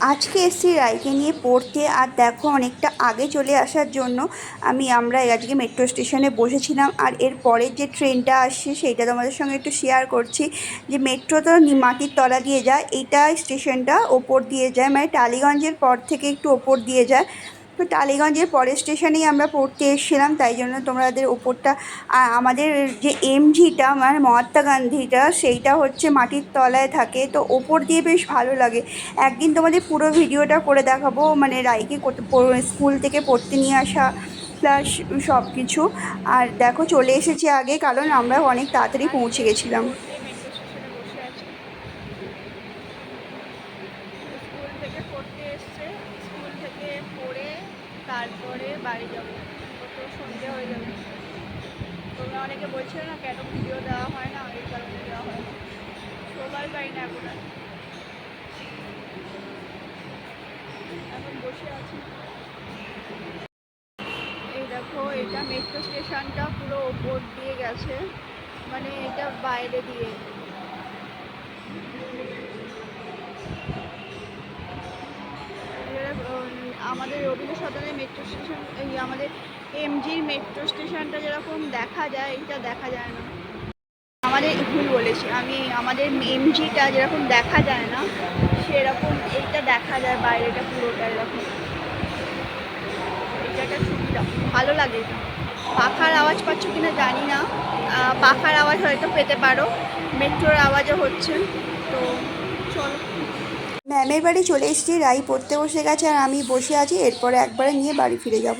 আজকে এসছি রায়কে নিয়ে পড়তে আর দেখো অনেকটা আগে চলে আসার জন্য আমি, আমরা আজকে মেট্রো স্টেশনে বসেছিলাম আর এর পরের যে ট্রেনটা আসছে সেইটা তোমাদের সঙ্গে একটু শেয়ার করছি যে মেট্রো তো মাটির তলা দিয়ে যায় এইটা স্টেশনটা ওপর দিয়ে যায় মানে টালিগঞ্জের পর থেকে একটু ওপর দিয়ে যায়। তো টালিগঞ্জের পরের স্টেশনেই আমরা পড়তে এসেছিলাম, তাই জন্য তোমাদের ওপরটা আমাদের যে এমজিটা মানে মহাত্মা গান্ধীটা, সেইটা হচ্ছে মাটির তলায় থাকে, তো ওপর দিয়ে বেশ ভালো লাগে। একদিন তোমাদের পুরো ভিডিওটা করে দেখাবো মানে রায়কে স্কুল থেকে পড়তে নিয়ে আসা প্লাস সব কিছু আর দেখো চলে এসেছি আগে, কারণ আমরা অনেক তাড়াতাড়ি পৌঁছে গেছিলাম স্কুল থেকে পড়তে এসছে স্কুল থেকে পড়ে তারপরে বাড়ি যাব। তো সন্ধে হয়ে যাবে তোমরা অনেকে বলছিল না কেন ভিডিও দেওয়া হয় না? এই কারণে দেওয়া হয় না। পাই না এখন। এখন বসে আছি। এই দেখো, এটা মেট্রো স্টেশনটা পুরো ওপর দিয়ে গেছে। মানে এটা বাইরে দিয়ে। আমাদের রবীন্দ্র সদনের মেট্রো স্টেশন এই আমাদের এমজির মেট্রো স্টেশনটা যেরকম দেখা যায় এটা দেখা যায় না। আমাদের ভুল বলেছি, আমি আমাদের এমজিটা যেরকম দেখা যায় না, সেরকম এইটা দেখা যায়, বাইরেটা পুরোটা এরকম। এটা একটা সুবিধা, ভালো লাগে পাখার আওয়াজ পাচ্ছ কিনা জানি না। পাখার আওয়াজ হয়তো পেতে পারো। মেট্রোর আওয়াজও হচ্ছে। তো চলো। ম্যামের বাড়ি চলে এসেছি, রাই পড়তে বসে গেছে আর আমি বসে আছি, এরপরে একবারে নিয়ে বাড়ি ফিরে যাব।